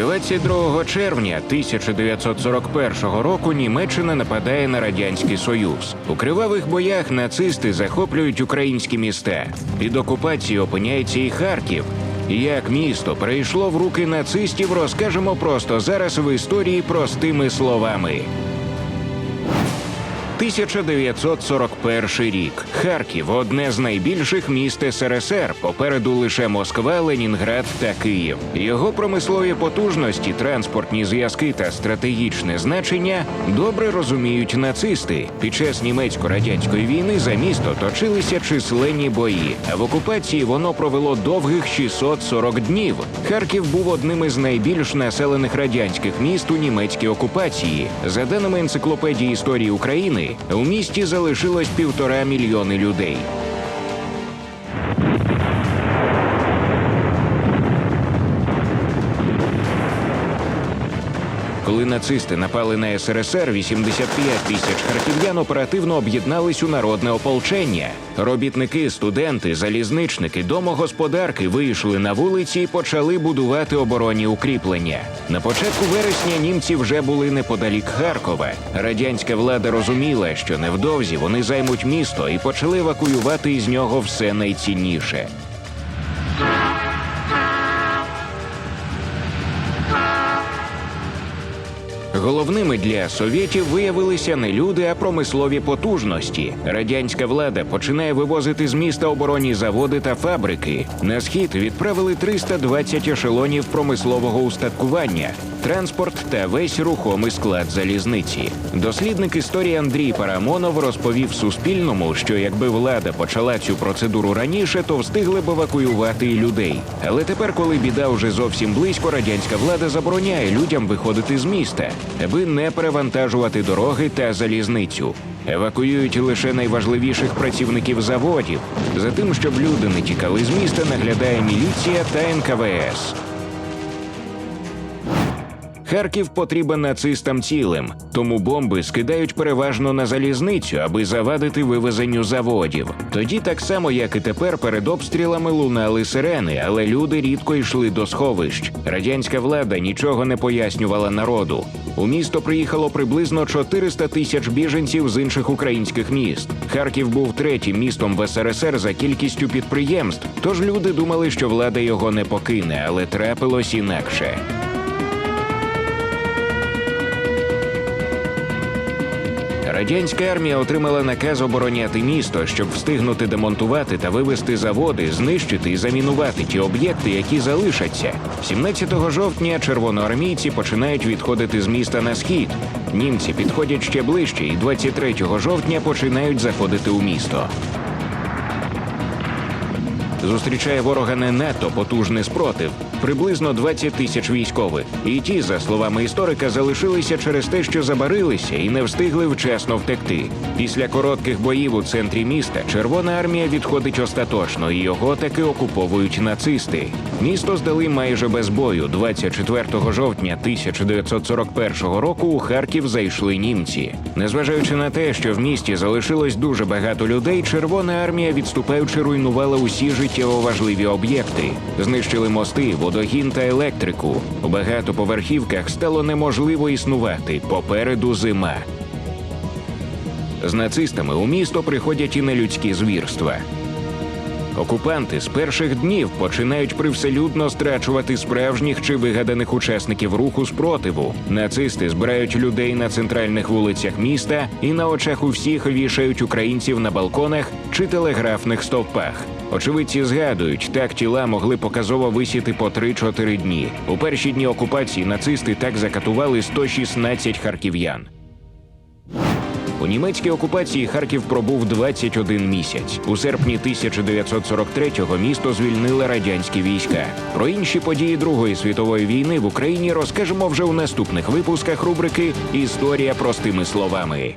22 червня 1941 року Німеччина нападає на радянський союз. У кривавих боях нацисти захоплюють українські міста. Під окупацією опиняється і Харків. Як місто перейшло в руки нацистів, розкажемо просто зараз в історії простими словами. 1941 рік. Харків одне з найбільших міст СРСР. Попереду лише Москва, Ленінград та Київ. Його промислові потужності, транспортні зв'язки та стратегічне значення добре розуміють нацисти. Під час німецько-радянської війни за місто точилися численні бої. А в окупації воно провело довгих 640 днів. Харків був одним із найбільш населених радянських міст у німецькій окупації. За даними енциклопедії історії України, у місті залишилось півтора мільйони людей. Коли нацисти напали на СРСР, 85 тисяч харків'ян оперативно об'єднались у народне ополчення. Робітники, студенти, залізничники, домогосподарки вийшли на вулиці і почали будувати оборонні укріплення. На початку вересня німці вже були неподалік Харкова. Радянська влада розуміла, що невдовзі вони займуть місто і почали евакуювати із нього все найцінніше. Головними для совєтів виявилися не люди, а промислові потужності. Радянська влада починає вивозити з міста оборонні заводи та фабрики. На схід відправили 320 ешелонів промислового устаткування, транспорт та весь рухомий склад залізниці. Дослідник історії Андрій Парамонов розповів Суспільному, що якби влада почала цю процедуру раніше, то встигли б евакуювати і людей. Але тепер, коли біда вже зовсім близько, радянська влада забороняє людям виходити з міста, аби не перевантажувати дороги та залізницю. Евакуюють лише найважливіших працівників заводів. За тим, щоб люди не тікали з міста, наглядає міліція та НКВС. Харків потрібен нацистам цілим, тому бомби скидають переважно на залізницю, аби завадити вивезенню заводів. Тоді так само, як і тепер, перед обстрілами лунали сирени, але люди рідко йшли до сховищ. Радянська влада нічого не пояснювала народу. У місто приїхало приблизно 400 тисяч біженців з інших українських міст. Харків був третім містом в СРСР за кількістю підприємств. Тож люди думали, що влада його не покине, але трапилось інакше. Радянська армія отримала наказ обороняти місто, щоб встигнути демонтувати та вивести заводи, знищити і замінувати ті об'єкти, які залишаться. 17 жовтня червоноармійці починають відходити з міста на схід. Німці підходять ще ближче, і 23 жовтня починають заходити у місто. Зустрічає ворога не надто потужний спротив, приблизно 20 тисяч військових. І ті, за словами історика, залишилися через те, що забарилися і не встигли вчасно втекти. Після коротких боїв у центрі міста Червона армія відходить остаточно, і його таки окуповують нацисти. Місто здали майже без бою. 24 жовтня 1941 року у Харків зайшли німці. Незважаючи на те, що в місті залишилось дуже багато людей, Червона армія, відступаючи, руйнувала усі життєво важливі об'єкти, знищили мости, водогін та електрику. У багатоповерхівках стало неможливо існувати. Попереду зима. З нацистами у місто приходять і нелюдські звірства. Окупанти з перших днів починають привселюдно страчувати справжніх чи вигаданих учасників руху спротиву. Нацисти збирають людей на центральних вулицях міста і на очах у всіх вішають українців на балконах чи телеграфних стовпах. Очевидці згадують, так тіла могли показово висіти по 3-4 дні. У перші дні окупації нацисти так закатували 116 харків'ян. У німецькій окупації Харків пробув 21 місяць. У серпні 1943-го місто звільнили радянські війська. Про інші події Другої світової війни в Україні розкажемо вже у наступних випусках рубрики Історія простими словами.